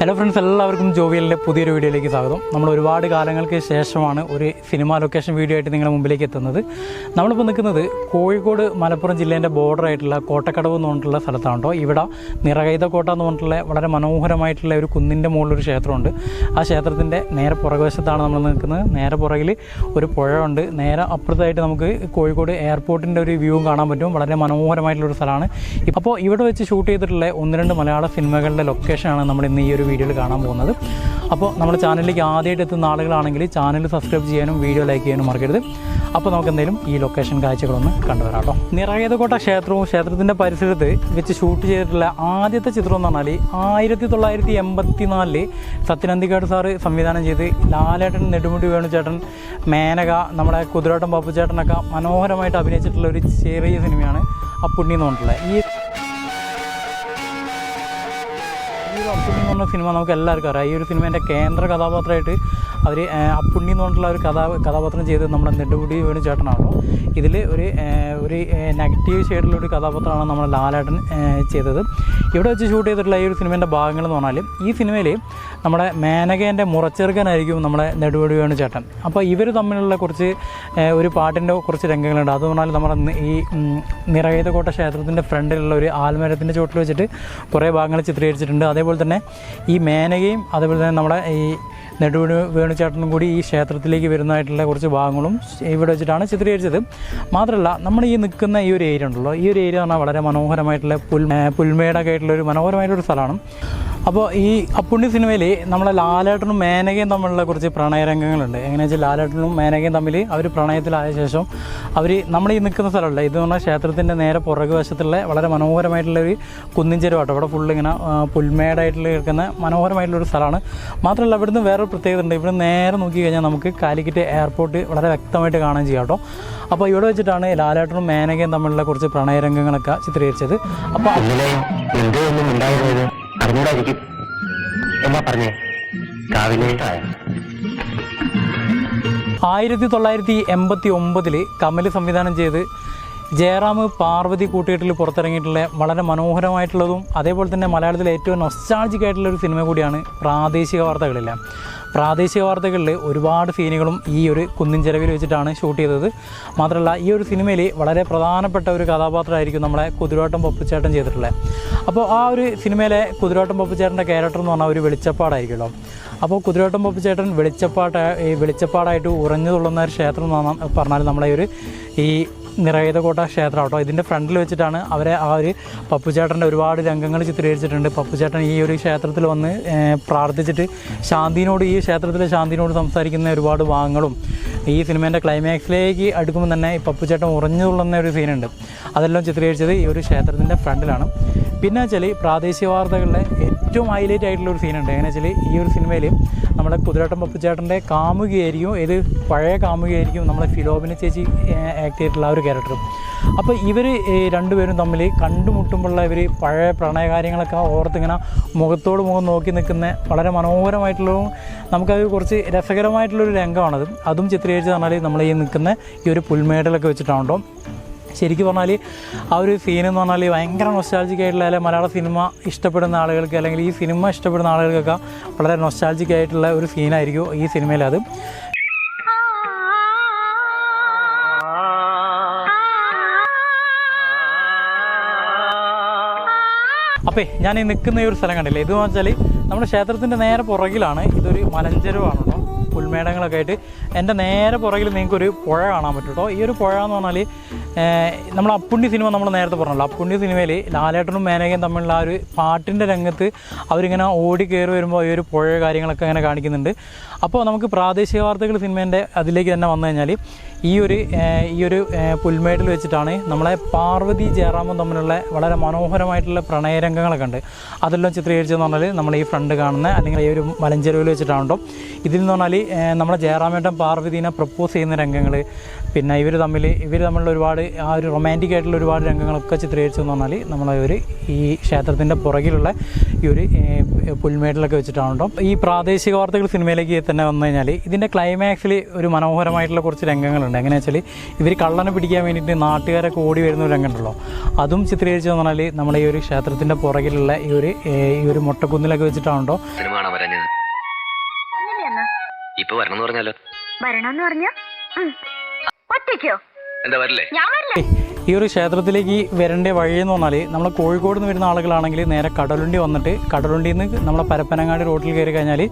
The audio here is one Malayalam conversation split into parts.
ഹലോ ഫ്രണ്ട്സ് എല്ലാവർക്കും ജോവിയലിന്റെ പുതിയൊരു വീഡിയോയിലേക്ക് സ്വാഗതം. നമ്മൾ ഒരുപാട് കാലങ്ങൾക്ക് ശേഷമാണ് ഒരു സിനിമ ലൊക്കേഷൻ വീഡിയോ ആയിട്ട് നിങ്ങളുടെ മുമ്പിലേക്ക് എത്തുന്നത്. നമ്മളിപ്പോൾ നിൽക്കുന്നത് കോഴിക്കോട് മലപ്പുറം ജില്ലേന്റെ ബോർഡർ ആയിട്ടുള്ള കോട്ടക്കടവ് എന്ന് പറഞ്ഞിട്ടുള്ള സ്ഥലത്താണ് കേട്ടോ ഇവിടെ നിറകൈത കോട്ട എന്ന് പറഞ്ഞിട്ടുള്ള വളരെ മനോഹരമായിട്ടുള്ള ഒരു കുന്നിന്റെ മുകളിലൊരു ക്ഷേത്രമുണ്ട്. ആ ക്ഷേത്രത്തിന്റെ നേരെ പുറകുവശത്താണ് നമ്മൾ നിൽക്കുന്നത്. നേരെ പുറകിൽ ഒരു പുഴ ഉണ്ട് നേരെ അപ്പുറത്തായിട്ട് നമുക്ക് കോഴിക്കോട് എയർപോർട്ടിന്റെ ഒരു വ്യൂവും കാണാൻ പറ്റും. വളരെ മനോഹരമായിട്ടുള്ളൊരു സ്ഥലമാണ്. അപ്പോൾ ഇവിടെ വെച്ച് ഷൂട്ട് ചെയ്തിട്ടുള്ള ഒന്ന് രണ്ട് മലയാള സിനിമകളുടെ ലൊക്കേഷനാണ് നമ്മൾ ഇന്ന് ഈ ഒരു വീഡിയോയിൽ കാണാൻ പോകുന്നത്. അപ്പോൾ നമ്മുടെ ചാനലിലേക്ക് ആദ്യമായിട്ട് എത്തുന്ന ആളുകളാണെങ്കിൽ ചാനൽ സബ്സ്ക്രൈബ് ചെയ്യാനും വീഡിയോ ലൈക്ക് ചെയ്യാനും മറക്കരുത്. അപ്പോൾ നമുക്ക് എന്തെങ്കിലും ഈ ലൊക്കേഷൻ കാഴ്ചകളൊന്ന് കണ്ടുവരാം കേട്ടോ. നിറയതുകോട്ട ക്ഷേത്രവും ക്ഷേത്രത്തിന്റെ പരിസരത്ത് വെച്ച് ഷൂട്ട് ചെയ്തിട്ടുള്ള ആദ്യത്തെ ചിത്രം എന്ന് പറഞ്ഞാൽ ആയിരത്തി തൊള്ളായിരത്തി എൺപത്തി നാലിൽ സത്യനന്ദിക്കാട് സാറ് സംവിധാനം ചെയ്ത് ലാലേട്ടൻ നെടുമുടി വേണുചേട്ടൻ മേനക നമ്മുടെ കുതിരോട്ടം പപ്പുചേട്ടനൊക്കെ മനോഹരമായിട്ട് അഭിനയിച്ചിട്ടുള്ള ഒരു ചെറിയ സിനിമയാണ് അപ്പുണ്ണി എന്ന് പറഞ്ഞിട്ടുള്ളത്. ഈ അപ്പുണ്ണി എന്ന് പറഞ്ഞ സിനിമ നമുക്ക് എല്ലാവർക്കും അറിയാം. ഈ ഒരു സിനിമേന്റെ കേന്ദ്ര കഥാപാത്രമായിട്ട് അവർ അപ്പുണ്ണി എന്ന് പറഞ്ഞിട്ടുള്ള ഒരു കഥാ കഥാപാത്രം ചെയ്തത് നമ്മുടെ നെടുപുടി വേണു ചേട്ടനാണല്ലോ. ഇതിൽ ഒരു ഒരു നെഗറ്റീവ് ഷെയ്ഡിലുള്ള ഒരു കഥാപാത്രമാണ് നമ്മുടെ ലാലേട്ടൻ ചെയ്തത്. ഇവിടെ വെച്ച് ഷൂട്ട് ചെയ്തിട്ടുള്ള ഈ ഒരു സിനിമേന്റെ ഭാഗങ്ങൾ എന്ന് പറഞ്ഞാൽ ഈ സിനിമയിൽ നമ്മുടെ മേനകേന്റെ മുറച്ചെറുക്കനായിരിക്കും നമ്മുടെ നെടുപടി വേണു ചേട്ടൻ. അപ്പോൾ ഇവർ തമ്മിലുള്ള കുറച്ച് ഒരു പാട്ടിന്റെ കുറച്ച് രംഗങ്ങളുണ്ട്. അത് പറഞ്ഞാൽ നമ്മുടെ ഈ നിറകേതകോട്ട ക്ഷേത്രത്തിന്റെ ഫ്രണ്ടിലുള്ള ഒരു ആൽമരത്തിന്റെ ചുവട്ടിൽ വെച്ചിട്ട് കുറേ ഭാഗങ്ങൾ ചിത്രീകരിച്ചിട്ടുണ്ട്. അതേപോലെ തന്നെ ഈ മേനകയും അതേപോലെ തന്നെ നമ്മുടെ ഈ നെടുവിന് വേണുചേട്ടനും കൂടി ഈ ക്ഷേത്രത്തിലേക്ക് വരുന്നതായിട്ടുള്ള കുറച്ച് ഭാഗങ്ങളും ഇവിടെ വെച്ചിട്ടാണ് ചിത്രീകരിച്ചത്. മാത്രമല്ല നമ്മൾ ഈ നിൽക്കുന്ന ഈ ഒരു ഏരിയ ഉണ്ടല്ലോ. ഈ ഒരു ഏരിയ പറഞ്ഞാൽ വളരെ മനോഹരമായിട്ടുള്ള പുൽ പുൽമേടൊക്കെ ആയിട്ടുള്ള ഒരു മനോഹരമായിട്ടുള്ള സ്ഥലമാണ്. അപ്പോൾ ഈ അപ്പുണ്ണി സിനിമയിൽ നമ്മളെ ലാലേട്ടനും മേനകയും തമ്മിലുള്ള കുറച്ച് പ്രണയരംഗങ്ങളുണ്ട്. എങ്ങനെയാ വെച്ചാൽ ലാലേട്ടനും മേനകയും തമ്മിൽ അവർ പ്രണയത്തിലായ ശേഷം അവർ നമ്മൾ ഈ നിൽക്കുന്ന സ്ഥലമല്ല ഇത് പറഞ്ഞാൽ ക്ഷേത്രത്തിന്റെ നേരെ പുറകു വശത്തുള്ള വളരെ മനോഹരമായിട്ടുള്ള ഒരു കുന്നിൻ ചെരുവാട്ടോ അവിടെ ഫുള്ള് ഇങ്ങനെ പുൽമേടായിട്ടുള്ള കിടക്കുന്ന മനോഹരമായിട്ടുള്ള ഒരു സ്ഥലമാണ്. മാത്രമല്ല ഇവിടുന്ന് വേറൊരു പ്രത്യേകത ഉണ്ട്. ഇവിടെ നേരെ നോക്കി കഴിഞ്ഞാൽ നമുക്ക് കാലിക്കറ്റ് എയർപോർട്ട് വളരെ വ്യക്തമായിട്ട് കാണാൻ ചെയ്യാം കേട്ടോ. അപ്പോൾ ഇവിടെ വെച്ചിട്ടാണ് ലാലേട്ടനും മേനകയും തമ്മിലുള്ള കുറച്ച് പ്രണയരംഗങ്ങളൊക്കെ ചിത്രീകരിച്ചത്. അപ്പോൾ ഒന്നും ഉണ്ടായിരുന്നത് അറിഞ്ഞൂടായിരിക്കും. എന്നാ പറഞ്ഞേ? കാവിലേട്ടായ ആയിരത്തി തൊള്ളായിരത്തി എൺപത്തി ഒമ്പതിൽ കമൽ സംവിധാനം ചെയ്ത് ജയറാം പാർവതി കൂട്ടുകെട്ടിൽ പുറത്തിറങ്ങിയിട്ടുള്ള വളരെ മനോഹരമായിട്ടുള്ളതും അതേപോലെ തന്നെ മലയാളത്തിലെ ഏറ്റവും നൊസ്റ്റാൾജിക് ആയിട്ടുള്ള ഒരു സിനിമ കൂടിയാണ് പ്രാദേശിക വാർത്തകളില്ല പ്രാദേശിക വാർത്തകളിൽ ഒരുപാട് സീനുകളും ഈ ഒരു കുന്നിൻ ചെലവിൽ വെച്ചിട്ടാണ് ഷൂട്ട് ചെയ്തത്. മാത്രമല്ല ഈ ഒരു സിനിമയിൽ വളരെ പ്രധാനപ്പെട്ട ഒരു കഥാപാത്രമായിരിക്കും നമ്മളെ കുതിരോട്ടം പപ്പുച്ചേട്ടൻ ചെയ്തിട്ടുള്ളത്. അപ്പോൾ ആ ഒരു സിനിമയിലെ കുതിരോട്ടം പപ്പുച്ചേട്ടന്റെ ക്യാരക്ടർ എന്ന് പറഞ്ഞാൽ ഒരു വെളിച്ചപ്പാടായിരിക്കുമല്ലോ. അപ്പോൾ കുതിരോട്ടം പപ്പുച്ചേട്ടൻ വെളിച്ചപ്പാട്ട് വെളിച്ചപ്പാടായിട്ട് ഉറഞ്ഞു തുള്ളുന്ന ഒരു ക്ഷേത്രം എന്ന് പറഞ്ഞാൽ- പറഞ്ഞാൽ നമ്മളെ ഒരു ഈ നിറവേദകോട്ട ക്ഷേത്രം കേട്ടോ ഇതിന്റെ ഫ്രണ്ടിൽ വെച്ചിട്ടാണ് അവരെ ആ ഒരു പപ്പുചേട്ടന്റെ ഒരുപാട് രംഗങ്ങൾ ചിത്രീകരിച്ചിട്ടുണ്ട്. പപ്പുചേട്ടൻ ഈ ഒരു ക്ഷേത്രത്തിൽ വന്ന് പ്രാർത്ഥിച്ചിട്ട് ശാന്തിനോട് ഈ ക്ഷേത്രത്തിലെ ശാന്തിനോട് സംസാരിക്കുന്ന ഒരുപാട് ഭാഗങ്ങളും ഈ സിനിമേന്റെ ക്ലൈമാക്സിലേക്ക് അടുക്കുമ്പോൾ തന്നെ ഈ പപ്പുചേട്ടം ഉറഞ്ഞു തുള്ളുന്ന ഒരു സീനുണ്ട്. അതെല്ലാം ചിത്രീകരിച്ചത് ഈ ഒരു ക്ഷേത്രത്തിന്റെ ഫ്രണ്ടിലാണ്. പിന്നെ വെച്ചാൽ പ്രാദേശിക വാർത്തകളിലെ ഏറ്റവും ഹൈലൈറ്റ് ആയിട്ടുള്ള ഒരു സീനുണ്ട്. എങ്ങനെ വെച്ചാൽ ഈ ഒരു സിനിമയിൽ നമ്മുടെ കുതിരട്ടം പപ്പുചേട്ടന്റെ കാമുകയായിരിക്കും ഇത് പഴയ കാമുകയായിരിക്കും നമ്മളെ ഫിലോബിന ചേച്ചി ആക്ട് ചെയ്തിട്ടുള്ള ആ ഒരു ക്യാരക്ടർ അപ്പോൾ ഇവർ രണ്ടുപേരും തമ്മിൽ കണ്ടുമുട്ടുമ്പോഴുള്ള ഇവർ പഴയ പ്രണയകാര്യങ്ങളൊക്കെ ഓർത്തിങ്ങനെ മുഖത്തോട് മുഖം നോക്കി നിൽക്കുന്ന വളരെ മനോഹരമായിട്ടുള്ളതും നമുക്കത് കുറച്ച് രസകരമായിട്ടുള്ളൊരു രംഗമാണത്. അതും ചിത്രീകരിച്ച് പറഞ്ഞാൽ നമ്മൾ ഈ നിൽക്കുന്ന ഈ ഒരു പുൽമേടലൊക്കെ വെച്ചിട്ടാണോ ശരിക്കും പറഞ്ഞാൽ ആ ഒരു സീൻ എന്ന് പറഞ്ഞാൽ ഭയങ്കര നൊസ്റ്റാൾജിക് ആയിട്ടുള്ള അല്ലെങ്കിൽ മലയാള സിനിമ ഇഷ്ടപ്പെടുന്ന ആളുകൾക്ക് അല്ലെങ്കിൽ ഈ സിനിമ ഇഷ്ടപ്പെടുന്ന ആളുകൾക്കൊക്കെ വളരെ നൊസ്റ്റാൾജിക് ആയിട്ടുള്ള ഒരു സീനായിരിക്കും ഈ സിനിമയിൽ അത് അപ്പേ ഞാൻ ഈ നിൽക്കുന്ന ഈ ഒരു സ്ഥലം കണ്ടില്ലേ? ഇതെന്ന് വെച്ചാൽ നമ്മുടെ ക്ഷേത്രത്തിന്റെ നേരെ പുറകിലാണ് ഇതൊരു മലഞ്ചെരുവാണ്. പുൽമേടങ്ങളൊക്കെ ആയിട്ട് എന്റെ നേരെ പുറകിൽ നിങ്ങൾക്കൊരു പുഴ കാണാൻ പറ്റും കേട്ടോ. ഈ ഒരു പുഴ എന്ന് പറഞ്ഞാൽ നമ്മൾ അപ്പുണ്ണി സിനിമ നമ്മൾ നേരത്തെ പറഞ്ഞല്ലോ. അപ്പുണ്ണി സിനിമയിൽ ലാലേട്ടനും മേനകയും തമ്മിലുള്ള ആ ഒരു പാട്ടിന്റെ രംഗത്ത് അവരിങ്ങനെ ഓടി കയറി വരുമ്പോൾ ഈ ഒരു പുഴ കാര്യങ്ങളൊക്കെ അങ്ങനെ കാണിക്കുന്നുണ്ട്. അപ്പോൾ നമുക്ക് പ്രാദേശിക വാർത്തകൾ സിനിമേന്റെ അതിലേക്ക് തന്നെ വന്നു കഴിഞ്ഞാൽ ഈ ഒരു ഈ ഒരു പുൽമേട്ടിൽ വെച്ചിട്ടാണ് നമ്മളെ പാർവതി ജയറാമും തമ്മിലുള്ള വളരെ മനോഹരമായിട്ടുള്ള പ്രണയരംഗങ്ങളൊക്കെ ഉണ്ട്. അതെല്ലാം ചിത്രീകരിച്ചതെന്ന് പറഞ്ഞാൽ നമ്മൾ ഈ ഫ്രണ്ട് കാണുന്ന അല്ലെങ്കിൽ ഈ ഒരു മലഞ്ചെരുവിൽ വെച്ചിട്ടാണല്ലോ. ഇതിൽ നിന്ന് പറഞ്ഞാൽ ഏഹ്, നമ്മളെ ജയറാമേട്ടൻ പാർവതീനെ പ്രപ്പോസ് ചെയ്യുന്ന രംഗങ്ങൾ പിന്നെ ഇവർ തമ്മിൽ ഇവർ തമ്മിലുള്ള ഒരുപാട് ആ ഒരു റൊമാന്റിക് ആയിട്ടുള്ള ഒരുപാട് രംഗങ്ങളൊക്കെ ചിത്രീകരിച്ചതെന്ന് പറഞ്ഞാൽ നമ്മളെ ഒരു ഈ ക്ഷേത്രത്തിന്റെ പുറകിലുള്ള ഈ ഒരു പുൽമേട്ടിലൊക്കെ വെച്ചിട്ടാണ് കേട്ടോ. ഈ പ്രാദേശിക വാർത്തകൾ സിനിമയിലേക്ക് തന്നെ വന്നു കഴിഞ്ഞാൽ ഇതിന്റെ ക്ലൈമാക്സിൽ ഒരു മനോഹരമായിട്ടുള്ള കുറച്ച് രംഗങ്ങളുണ്ട്. എങ്ങനെയാ വെച്ചാൽ ഇവർ കള്ളനെ പിടിക്കാൻ വേണ്ടിയിട്ട് നാട്ടുകാരൊക്കെ ഓടി വരുന്ന ഒരു രംഗമുണ്ടല്ലോ. അതും ചിത്രീകരിച്ചതെന്ന് പറഞ്ഞാൽ നമ്മുടെ ഈ ഒരു ക്ഷേത്രത്തിന്റെ പുറകിലുള്ള ഈ ഒരു ഈ ഒരു മുട്ടക്കുന്നിലൊക്കെ വെച്ചിട്ടാണ് കേട്ടോ വരണം എന്ന് പറഞ്ഞാലോ? വരണം എന്ന് ഇപ്പൊ വരണമെന്ന് പറഞ്ഞാലോ പറഞ്ഞ ഒറ്റയ്ക്കോ? എന്താ വരില്ലേ? ഞാൻ വരില്ല. ഈ ഒരു ക്ഷേത്രത്തിലേക്ക് വരേണ്ട വഴിയെന്ന് പറഞ്ഞാൽ നമ്മൾ കോഴിക്കോട് നിന്ന് വരുന്ന ആളുകളാണെങ്കിൽ നേരെ കടലുണ്ടി വന്നിട്ട് കടലുണ്ടിയിൽ നിന്ന് നമ്മളെ പരപ്പനങ്ങാടി റോട്ടിൽ കയറി കഴിഞ്ഞാൽ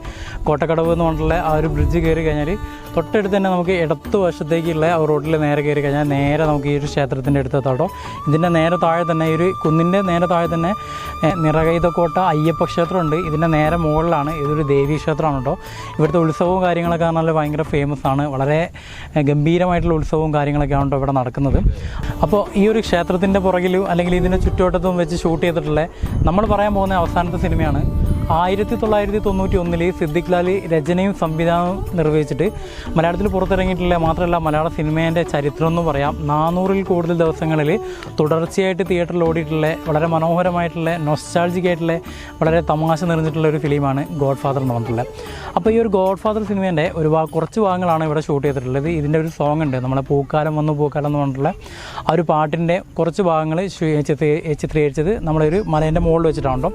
കോട്ടക്കടവ് എന്ന് പറഞ്ഞിട്ടുള്ള ആ ഒരു ബ്രിഡ്ജ് കയറി കഴിഞ്ഞാൽ തൊട്ടടുത്ത് തന്നെ നമുക്ക് ഇടത്ത് വശത്തേക്കുള്ള ആ റോഡിൽ നേരെ കയറി കഴിഞ്ഞാൽ നേരെ നമുക്ക് ഈ ഒരു ക്ഷേത്രത്തിന്റെ അടുത്ത് എത്താട്ടോ ഇതിന്റെ നേരെ താഴെ തന്നെ ഈ ഒരു കുന്നിന്റെ നേരെ താഴെ തന്നെ നിറകൈതക്കോട്ട അയ്യപ്പ ക്ഷേത്രമുണ്ട്. ഇതിന്റെ നേരെ മുകളിലാണ് ഇതൊരു ദേവീ ക്ഷേത്രമാണ് കേട്ടോ. ഇവിടുത്തെ ഉത്സവവും കാര്യങ്ങളൊക്കെ പറഞ്ഞാൽ ഭയങ്കര ഫേമസ് ആണ്. വളരെ ഗംഭീരമായിട്ടുള്ള ഉത്സവവും കാര്യങ്ങളൊക്കെയാണ് കേട്ടോ ഇവിടെ നടക്കുന്നത്. അപ്പോൾ ഈ ഒരു ക്ഷേത്രത്തിന്റെ പുറകിലും അല്ലെങ്കിൽ ഇതിന്റെ ചുറ്റുവട്ടത്തും വെച്ച് ഷൂട്ട് ചെയ്തിട്ടുള്ള നമ്മൾ പറയാൻ പോകുന്ന അവസാനത്തെ സിനിമയാണ് ആയിരത്തി തൊള്ളായിരത്തി തൊണ്ണൂറ്റി ഒന്നിൽ സിദ്ദിഖ് ലാലി രചനയും സംവിധാനവും നിർവഹിച്ചിട്ട് മലയാളത്തിൽ പുറത്തിറങ്ങിയിട്ടുള്ള മാത്രമല്ല മലയാള സിനിമേന്റെ ചരിത്രം എന്ന് പറയാം. നാനൂറിൽ കൂടുതൽ ദിവസങ്ങളിൽ തുടർച്ചയായിട്ട് തിയേറ്ററിൽ ഓടിയിട്ടുള്ള വളരെ മനോഹരമായിട്ടുള്ള നൊസ്റ്റാൾജിക് ആയിട്ടുള്ള വളരെ തമാശ നിറഞ്ഞിട്ടുള്ള ഒരു ഫിലിമാണ് ഗോഡ് ഫാദർ എന്ന് പറഞ്ഞിട്ടുള്ളത് അപ്പോൾ ഈ ഒരു ഗോഡ് ഫാദർ സിനിമേന്റെ ഒരു കുറച്ച് ഭാഗങ്ങളാണ് ഇവിടെ ഷൂട്ട് ചെയ്തിട്ടുള്ളത്. ഇതിന്റെ ഒരു സോങ് ഉണ്ട്. നമ്മളെ പൂക്കാലം വന്നു പൂക്കാലം എന്ന് പറഞ്ഞിട്ടുള്ള ആ ഒരു പാട്ടിന്റെ കുറച്ച് ഭാഗങ്ങൾ ചിത്രീകരിച്ചത് നമ്മളൊരു മലേന്റെ മുകളിൽ വെച്ചിട്ടാണല്ലോ.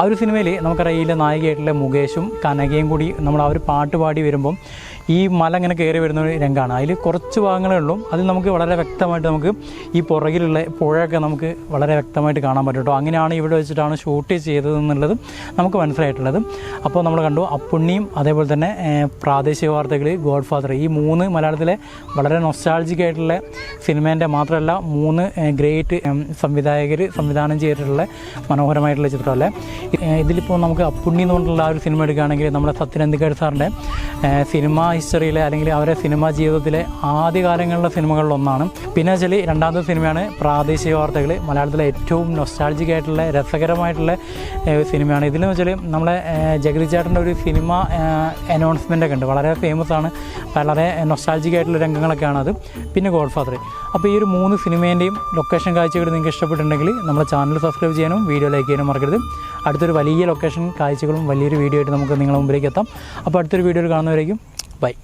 ആ ഒരു സിനിമയിൽ നമുക്കറിയാം ഇതിലെ നായികയായിട്ടുള്ള മുകേഷും കനകയും കൂടി നമ്മൾ ആ ഒരു പാട്ട് പാടി വരുമ്പം ഈ മല ഇങ്ങനെ കയറി വരുന്ന ഒരു രംഗമാണ്. അതിൽ കുറച്ച് ഭാഗങ്ങളേ ഉള്ളൂ. അതിൽ നമുക്ക് വളരെ വ്യക്തമായിട്ട് നമുക്ക് ഈ പുറകിലുള്ള പുഴയൊക്കെ നമുക്ക് വളരെ വ്യക്തമായിട്ട് കാണാൻ പറ്റും കേട്ടോ. അങ്ങനെയാണ് ഇവിടെ വെച്ചിട്ടാണ് ഷൂട്ട് ചെയ്തത് എന്നുള്ളത് നമുക്ക് മനസ്സിലായിട്ടുള്ളത്. അപ്പോൾ നമ്മൾ കണ്ടു അപ്പുണ്ണിയും അതേപോലെ തന്നെ പ്രാദേശിക വാർത്തകൾ ഗോഡ് ഫാദർ ഈ മൂന്ന് മലയാളത്തിലെ വളരെ നൊസ്റ്റാൾജിക് ആയിട്ടുള്ള സിനിമേന്റെ മാത്രമല്ല മൂന്ന് ഗ്രേറ്റ് സംവിധായകർ സംവിധാനം ചെയ്തിട്ടുള്ള മനോഹരമായിട്ടുള്ള ചിത്രമല്ലേ? ഇതിലിപ്പോൾ നമുക്ക് അപ്പുണ്ണി എന്ന് പറഞ്ഞിട്ടുള്ള ആ ഒരു സിനിമ എടുക്കുകയാണെങ്കിൽ നമ്മുടെ സത്യനന്ദിക്കാട് സാറിന്റെ സിനിമ ഹിസ്റ്ററിയിലെ അല്ലെങ്കിൽ അവരെ സിനിമാ ജീവിതത്തിലെ ആദ്യകാലങ്ങളിലെ സിനിമകളിലൊന്നാണ് പിന്നെ വെച്ചാൽ രണ്ടാമത്തെ സിനിമയാണ് പ്രാദേശിക വാർത്തകൾ മലയാളത്തിലെ ഏറ്റവും നൊസ്റ്റാൾജിക് ആയിട്ടുള്ള രസകരമായിട്ടുള്ള സിനിമയാണ് ഇതിലെന്ന് വെച്ചാൽ നമ്മളെ ജഗതി ചേട്ടന്റെ ഒരു സിനിമ അനൗൺസ്മെന്റ് ഒക്കെ ഉണ്ട്. വളരെ ഫേമസ് ആണ്. വളരെ നൊസ്റ്റാൾജിക് ആയിട്ടുള്ള രംഗങ്ങളൊക്കെയാണ് അത്. പിന്നെ ഗോഡ് ഫാദർ അപ്പോൾ ഈ ഒരു മൂന്ന് സിനിമേന്റെയും ലൊക്കേഷൻ കാഴ്ചകൾ നിങ്ങൾക്ക് ഇഷ്ടപ്പെട്ടിട്ടുണ്ടെങ്കിൽ നമ്മുടെ ചാനൽ സബ്സ്ക്രൈബ് ചെയ്യാനും വീഡിയോ ലൈക്ക് ചെയ്യാനും മറക്കരുത്. അടുത്തൊരു വലിയ ലൊക്കേഷൻ കാഴ്ചകളും വലിയൊരു വീഡിയോ ആയിട്ട് നമുക്ക് നിങ്ങളുടെ മുമ്പിലേക്ക് എത്താം. അപ്പോൾ അടുത്തൊരു വീഡിയോയിൽ കാണുന്നവരേക്കും ബൈ